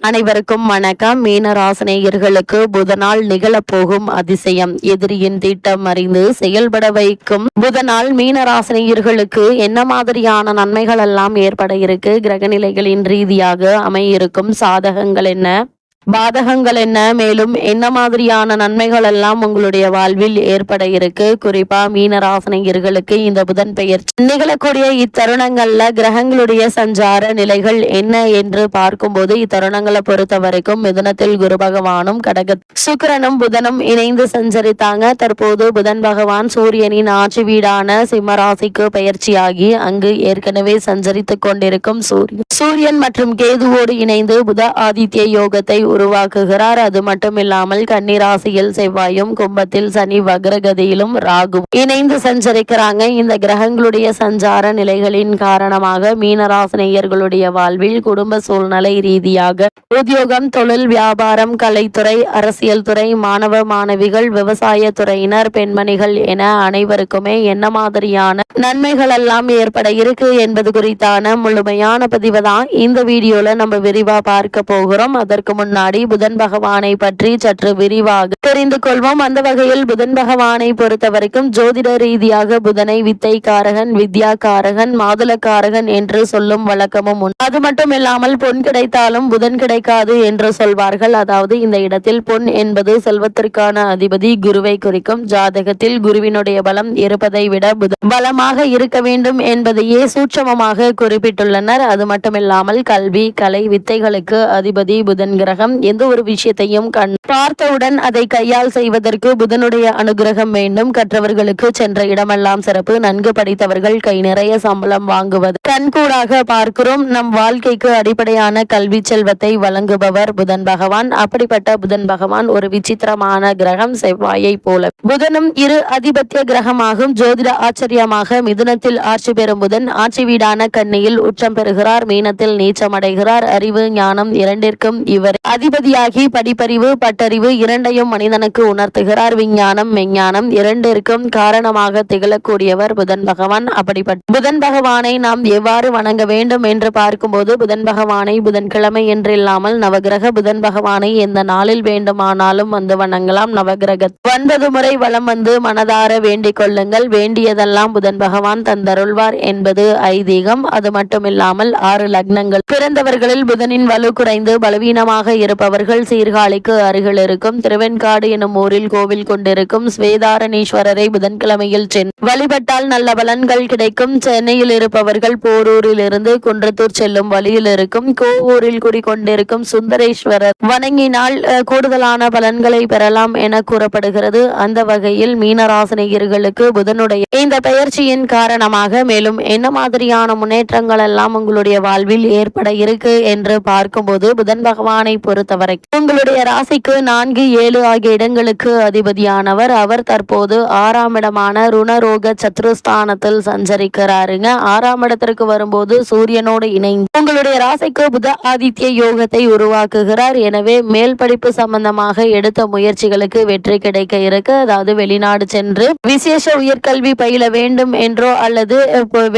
அனைவருக்கும் வணக்கம். மீனராசினியர்களுக்கு புதனால் நிகழப்போகும் அதிசயம். எதிரியின் திட்டம் அறிந்து செயல்பட வைக்கும் புதனால் மீனராசினியர்களுக்கு என்ன மாதிரியான நன்மைகள் எல்லாம் ஏற்பட இருக்கு? கிரகநிலைகளின் ரீதியாக அமையிருக்கும் சாதகங்கள் என்ன? பாதகங்கள் என்ன? மேலும் என்ன மாதிரியான நன்மைகள் எல்லாம் உங்களுடைய வாழ்வில் ஏற்பட இருக்கு? குறிப்பா மீனராசனையர்களுக்கு இந்த புதன் பெயர். நிகழக்கூடிய இத்தருணங்கள்ல கிரகங்களுடைய சஞ்சார நிலைகள் என்ன என்று பார்க்கும்போது இத்தருணங்களை பொறுத்த வரைக்கும் மிதனத்தில் குரு பகவானும் கடக சுக்கிரனும் புதனும் இணைந்து சஞ்சரித்தாங்க. தற்போது புதன் பகவான் சூரியனின் ஆட்சி வீடான சிம்மராசிக்கு பயிற்சியாகி அங்கு ஏற்கனவே சஞ்சரித்துக் கொண்டிருக்கும் சூரியன். சூரியன் மற்றும் கேதுவோடு இணைந்து புத ஆதித்ய யோகத்தை உருவாக்குகிறார். அது மட்டுமில்லாமல் கன்னிராசியில் செவ்வாயும் கும்பத்தில் சனி வக்ரகதியிலும் ராகு இணைந்து சஞ்சரிக்கிறாங்க. இந்த கிரகங்களுடைய சஞ்சார நிலைகளின் காரணமாக மீனராசினியர்களுடைய வாழ்வில் குடும்ப சூழ்நிலை ரீதியாக உத்தியோகம் தொழில் வியாபாரம் கலைத்துறை அரசியல் துறை மாணவ மாணவிகள் விவசாய துறையினர் பெண்மணிகள் என அனைவருக்குமே என்ன மாதிரியான நன்மைகள் எல்லாம் ஏற்பட இருக்கு என்பது குறித்தான முழுமையான பதிவு தான் இந்த வீடியோல நம்ம விரிவா பார்க்க போகிறோம். அதற்கு முன்னாடி புதன் பகவானை பற்றி சற்று விரிவாக தெரிந்து கொள்வோம். அந்த வகையில் புதன் பகவானை பொறுத்த வரைக்கும் ஜோதிட ரீதியாக புதனை வித்தை காரகன் வித்யா காரகன் மாதுள காரகன் என்று சொல்லும் வழக்கமும் உண்டு. அது மட்டும் இல்லாமல் பொன் கிடைத்தாலும் புதன் கிடைக்காது என்று சொல்வார்கள். அதாவது இந்த இடத்தில் பொன் என்பது செல்வத்திற்கான அதிபதி குருவை குறிக்கும். ஜாதகத்தில் குருவினுடைய பலம் இருப்பதை விட புதன் பலமாக இருக்க வேண்டும் என்பதையே சூட்சமமாக குறிப்பிட்டுள்ளனர். அது மட்டுமில்லாமல் கல்வி கலை வித்தைகளுக்கு அதிபதி புதன் கிரகம் எந்த ஒரு விஷயத்தையும் கண் பார்த்தவுடன் அதை கையால் செய்வதற்கு புதனுடைய அனுகிரகம் வேண்டும். கற்றவர்களுக்கு சென்ற இடமெல்லாம் சிறப்பு. நன்கு படித்தவர்கள் கை நிறைய சம்பளம் வாங்குவது. கண்கூடாக பார்க்கிறோம். நம் வாழ்க்கைக்கு அடிப்படையான கல்வி செல்வத்தை வழங்குபவர் புதன் பகவான். அப்படிப்பட்ட புதன் பகவான் ஒரு விசித்திரமான கிரகம் செவ்வாயை போல. புதனும் இரு அதிபத்திய கிரகமாகும். ஜோதிட ஆச்சரியமாக மிதுனத்தில் ஆட்சி பெறும் புதன் ஆட்சி வீடான கண்ணியில் உச்சம் பெறுகிறார். மீனத்தில் நீச்சமடைகிறார் அறிவு ஞானம் இரண்டிற்கும் இவர் அதிபதியாகி படிப்பறிவு பட்டறிவு இரண்டையும் மனிதனுக்கு உணர்த்துகிறார். விஞ்ஞானம் மெஞ்ஞானம் இரண்டிற்கும் காரணமாக திகழக்கூடியவர் புதன் பகவான். அப்படிப்பட்ட புதன் பகவானை நாம் எவ்வாறு வணங்க வேண்டும் என்று பார்க்கும்போது புதன் பகவானை புதன்கிழமை என்று இல்லாமல் நவகிரக புதன் பகவானை எந்த நாளில் வேண்டுமானாலும் வந்து வணங்கலாம். நவகிரக ஒன்பது முறை வலம் வந்து மனதார வேண்டிக் கொள்ளுங்கள். வேண்டியதெல்லாம் புதன் பகவான் தந்தருள்வார் என்பது ஐதீகம். அது மட்டுமில்லாமல் ஆறு லக்னங்கள். பிறந்தவர்களில் புதனின் வலு குறைந்து பலவீனமாக இருப்பவர்கள் சீர்காழிக்கு அருகில் இருக்கும் திருவெண்காடு எனும் ஊரில் கோவில் கொண்டிருக்கும் ஸ்வேதாரணீஸ்வரரை புதன்கிழமையில் சென்று வழிபட்டால் நல்ல பலன்கள் கிடைக்கும். சென்னையில் இருப்பவர்கள் போரூரில் இருந்து குன்றத்தூர் செல்லும் வழியில் இருக்கும். கோவூரில் குடிக்கொண்டிருக்கும் சுந்தரேஸ்வரர் வணங்கினால் கூடுதலான பலன்களை பெறலாம் என கூறப்படுகிறது. அந்த வகையில் மீனராசினியர்களுக்கு புதனுடைய இந்த பெயர்ச்சியின் காரணமாக மேலும் என்ன மாதிரியான முன்னேற்றங்கள் எல்லாம் உங்களுடைய வாழ்வில் ஏற்பட இருக்கு என்று பார்க்கும்போது புதன் பகவானை பொறுத்தவரை உங்களுடைய ராசிக்கு நான்கு ஏழு ஆகிய இடங்களுக்கு அதிபதியானவர். அவர் தற்போது ஆறாம் இடமான ருணரோக சத்ருஸ்தானத்தில் சஞ்சரிக்கிறாருங்க. ஆறாம் இடத்திற்கு வரும்போது சூரியனோடு இணைந்து உங்களுடைய ராசிக்கு புத ஆதித்ய யோகத்தை உருவாக்குகிறார். எனவே மேல் படிப்பு சம்பந்தமாக எடுத்த முயற்சிகளுக்கு வெற்றி கிடைக்க இருக்கு. அதாவது வெளிநாடு சென்று விசேஷ உயர்கல்வி பயில வேண்டும் என்றோ அல்லது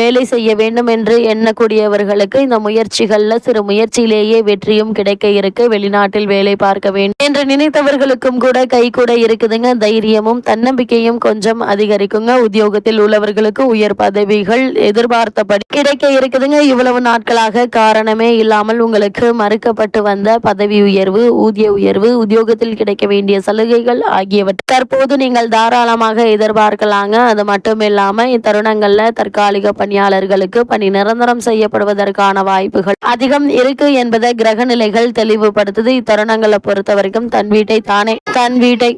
வேலை செய்ய வேண்டும் என்று எண்ணக்கூடியவர்களுக்கு இந்த முயற்சிகள்ல சிறு முயற்சியிலேயே வெற்றியும் கிடைக்க இருக்கு. வெளி வெளிநாட்டில் வேலை பார்க்க வேண்டும் என்று நினைத்தவர்களுக்கும் கூட கை கூட இருக்குதுங்க. தைரியமும் தன்னம்பிக்கையும் கொஞ்சம் அதிகரிக்குங்க. உத்தியோகத்தில் உள்ளவர்களுக்கு உயர் பதவிகள் எதிர்பார்த்தபடி கிடைக்க இருக்குதுங்க. இவ்வளவு நாட்களாக காரணமே இல்லாமல் உங்களுக்கு மறுக்கப்பட்டு வந்த பதவி உயர்வு ஊதிய உயர்வு உத்தியோகத்தில் கிடைக்க வேண்டிய சலுகைகள் ஆகியவற்றை தற்போது நீங்கள் தாராளமாக எதிர்பார்க்கலாங்க. அது மட்டும் இல்லாம இத்தருணங்கள்ல தற்காலிக பணியாளர்களுக்கு பணி நிரந்தரம் செய்யப்படுவதற்கான வாய்ப்புகள் அதிகம் இருக்கு என்பதை கிரக நிலைகள் தெளிவுபடுத்துது இத்தருணங்களை பொறுத்த வரைக்கும் தன் வீட்டை தானே தன் வீட்டை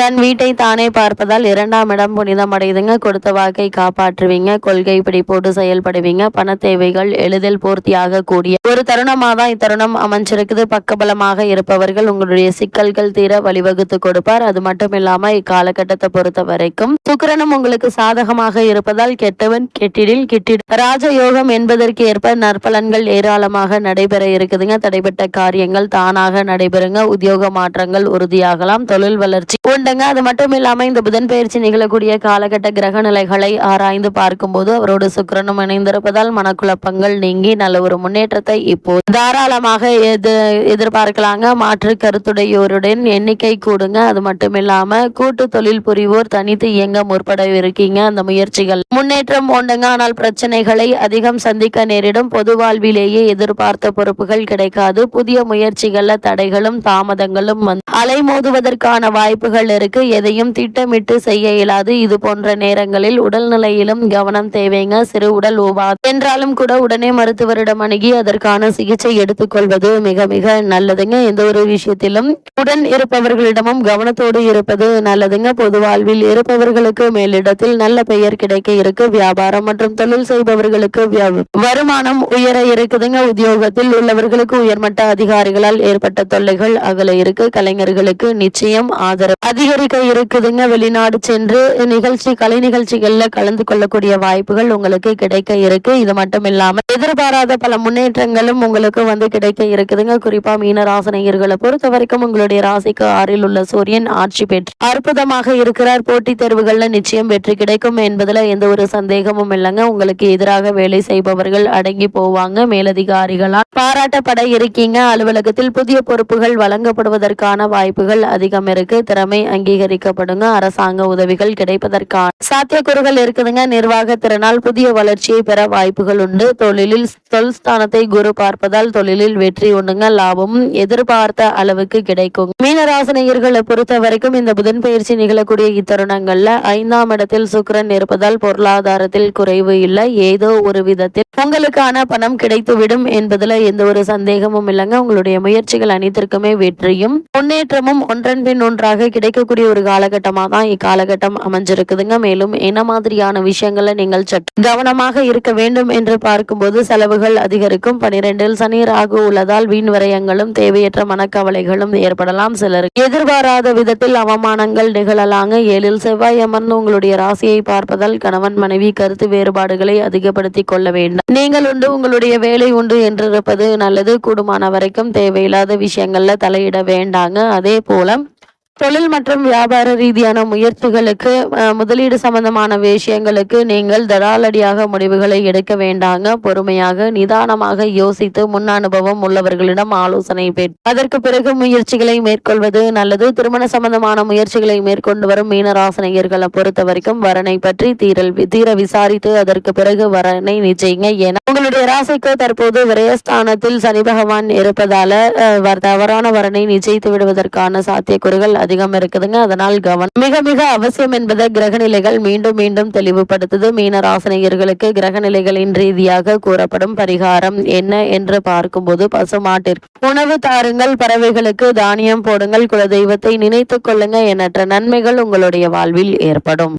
தன் வீட்டை தானே பார்ப்பதால் இரண்டாம் இடம் புனிதம் அடையுதுங்க. கொடுத்த வாக்கை காப்பாற்றுவீங்க. கொள்கை பிடிப்போடு செயல்படுவீங்க. பண தேவைகள் எளிதில் பூர்த்தியாக கூடிய ஒரு தருணமாக தான் இத்தருணம் அமைஞ்சிருக்குது. பக்கபலமாக இருப்பவர்கள் உங்களுடைய சிக்கல்கள் தீர வழிவகுத்து கொடுப்பார். அது மட்டும் இல்லாம இக்காலகட்டத்தை பொறுத்த வரைக்கும் சுக்கரனும் உங்களுக்கு சாதகமாக இருப்பதால் கெட்டவன் கெட்டிடில் கிட்டிடு. ராஜயோகம் என்பதற்கு ஏற்ப நற்பலன்கள் ஏராளமாக நடைபெற இருக்குதுங்க. தடைபட்ட காரியங்கள் தானாக நடைபெறுங்க. உத்தியோக மாற்றங்கள் உறுதியாகலாம். தொழில் வளர்ச்சி உண்டுங்க. அது மட்டும் இல்லாமல் இந்த புதன் பயிற்சி நிகழக்கூடிய காலகட்ட கிரக நிலைகளை ஆராய்ந்து பார்க்கும்போது அவரோடு சுக்கிரனும் இணைந்திருப்பதால் மனக்குழப்பங்கள் நீங்கி நல்ல ஒரு முன்னேற்றத்தை இப்போ தாராளமாக எது எதிர்பார்க்கலாங்க. மாற்று கருத்துடையோருடன் எண்ணிக்கை கூடுங்க. அது மட்டும் இல்லாம கூட்டு தொழில் புரிவோர் தனித்து இயங்க முற்பட இருக்கீங்க. அந்த முயற்சிகள் முன்னேற்றம் உண்டுங்க. ஆனால் பிரச்சனைகளை அதிகம் சந்திக்க நேரிடும். பொது வாழ்விலேயே எதிர்பார்த்த பொறுப்புகள் கிடைக்காது. புதிய முயற்சிகள்ல தடைகளும் தாமதங்களும் அலைமோதுவதற்கான வாய்ப்புகள் இருக்கு. எதையும் திட்டமிட்டு செய்ய இயலாது. இது போன்ற நேரங்களில் உடல்நிலையிலும் கவனம் தேவைங்க. சிறு உடல் உபா என்றாலும் கூட உடனே மருத்துவரிடம் அணுகி அதற்கான சிகிச்சை எடுத்துக்கொள்வது மிக மிக நல்லதுங்க. எந்த ஒரு விஷயத்திலும் உடன் இருப்பவர்களிடமும் கவனத்தோடு இருப்பது நல்லதுங்க. பொது வாழ்வில் இருப்பவர்களுக்கு மேலிடத்தில் நல்ல பெயர் கிடைக்க இருக்கு. வியாபாரம் மற்றும் தொழில் செய்பவர்களுக்கு வருமானம் உயர இருக்குதுங்க. உத்தியோகத்தில் உள்ளவர்களுக்கு உயர்மட்ட அதிகாரிகளால் ஏற்பட்ட தொல்லைகள் அகல இருக்கு. கலைஞர்களுக்கு நிச்சயம் ஆதரவு அதிகரிக்க இருக்குதுங்க. வெளிநாடு சென்று நிகழ்ச்சி கலை நிகழ்ச்சிகள்ல கலந்து கொள்ளக்கூடிய வாய்ப்புகள் உங்களுக்கு கிடைக்க இருக்கு. இது மட்டும் இல்லாம எதிர்பாராத பல முன்னேற்றங்களும் உங்களுக்கு வந்து கிடைக்க இருக்குதுங்க. குறிப்பா மீன ராசனையர்களை பொறுத்த வரைக்கும் உங்களுடைய ராசிக்கு ஆறில் உள்ள சூரியன் ஆட்சி பெற்று அற்புதமாக இருக்கிறார். போட்டித் தேர்வுகள்ல நிச்சயம் வெற்றி கிடைக்கும் என்பதுல எந்த ஒரு சந்தேகமும் இல்லைங்க. உங்களுக்கு எதிராக வேலை செய்பவர்கள் அடங்கி போவாங்க. மேலதிகாரிகளால் பாராட்டப்பட இருக்கீங்க. அலுவலகத்தில் புதிய பொறுப்புகள் வழங்கப்படுவதற்கான வாய்ப்புகள் அதிகம் இருக்கு. திறமை அங்கீகரிக்கப்படுங்க அரசாங்க உதவிகள் கிடைப்பதற்கான சாத்தியக்கூறுகள் இருக்குதுங்க. நிர்வாக திறனால் புதிய வளர்ச்சியை பெற வாய்ப்புகள் உண்டு. தொழிலில் தொல் ஸ்தானத்தை குரு பார்ப்பதால் தொழிலில் வெற்றி உண்டுங்க. லாபமும் எதிர்பார்த்த அளவுக்கு கிடைக்கும். மீனராசினியர்களை பொறுத்த வரைக்கும் இந்த புதன் பயிற்சி நிகழக்கூடிய இத்தருணங்கள்ல ஐந்தாம் இடத்தில் சுக்கரன் இருப்பதால் பொருளாதாரத்தில் குறைவு இல்லை. ஏதோ ஒரு விதத்தில் உங்களுக்கான பணம் கிடைத்துவிடும் என்பதுல எந்த ஒரு சந்தேகமும் இல்லைங்க. உங்களுடைய முயற்சிகள் அனைத்திற்குமே வெற்றியும் முன்னேற்றமும் ஒன்றன் பின் ஒன்றாக கிடைக்கக்கூடிய ஒரு காலகட்டமாக தான் இக்காலகட்டம் அமைஞ்சிருக்குதுங்க. மேலும் என்ன மாதிரியான விஷயங்களை நீங்கள் சற்று கவனமாக இருக்க வேண்டும் என்று பார்க்கும்போது செலவுகள் அதிகரிக்கும். பனிரெண்டில் சனி ராகு உள்ளதால் வீண் விரயங்களும் தேவையற்ற மனக்கவலைகளும் ஏற்படலாம் சிலருக்கு எதிர்பாராத விதத்தில் அவமானங்கள் நிகழலாங்க. ஏழில் செவ்வாய் அமர்ந்து உங்களுடைய ராசியை பார்ப்பதால் கணவன் மனைவி கருத்து வேறுபாடுகளை அதிகப்படுத்திக் கொள்ள வேண்டும். நீங்கள் உண்டு உங்களுடைய வேலை உண்டு என்றிருப்பது நல்லது. கூடுமான வரைக்கும் தேவையில்லாத விஷயங்கள்ல தலையிட வேண்டாங்க. அதே போல தொழில் மற்றும் வியாபார ரீதியான முயற்சிகளுக்கு முதலீடு சம்பந்தமான விஷயங்களுக்கு நீங்கள் தடாலடியாக முடிவுகளை எடுக்க வேண்டாங்க. பொறுமையாக நிதானமாக யோசித்து முன் அனுபவம் உள்ளவர்களிடம் ஆலோசனை பெற்று அதற்கு பிறகு முயற்சிகளை மேற்கொள்வது நல்லது. திருமண சம்பந்தமான முயற்சிகளை மேற்கொண்டு வரும் மீனராசனையர்களை பொறுத்த வரைக்கும் வரனை பற்றி தீரல் தீர விசாரித்து அதற்கு பிறகு வரனை நிச்சயிங்க. ஏன்னா உங்களுடைய ராசிக்கு தற்போது விரயஸ்தானத்தில் சனி பகவான் இருப்பதால வர்- தவறான வரனை நிச்சயித்து விடுவதற்கான சாத்தியக்கூறுகள் அதிகம் இருக்குதுங்க. அதனால் கவனம். மிக மிக அவசியம் என்பதை கிரக நிலைகள் மீண்டும் மீண்டும் தெளிவுபடுத்துது. மீன ராசனையர்களுக்கு கிரக நிலைகளின் ரீதியாக கூறப்படும் பரிகாரம் என்ன என்று பார்க்கும்போது பசுமாட்டிற்கு உணவு தாருங்கள் பறவைகளுக்கு தானியம் போடுங்கள் குலதெய்வத்தை நினைத்துக் கொள்ளுங்க எண்ணற்ற நன்மைகள் உங்களுடைய வாழ்வில் ஏற்படும்.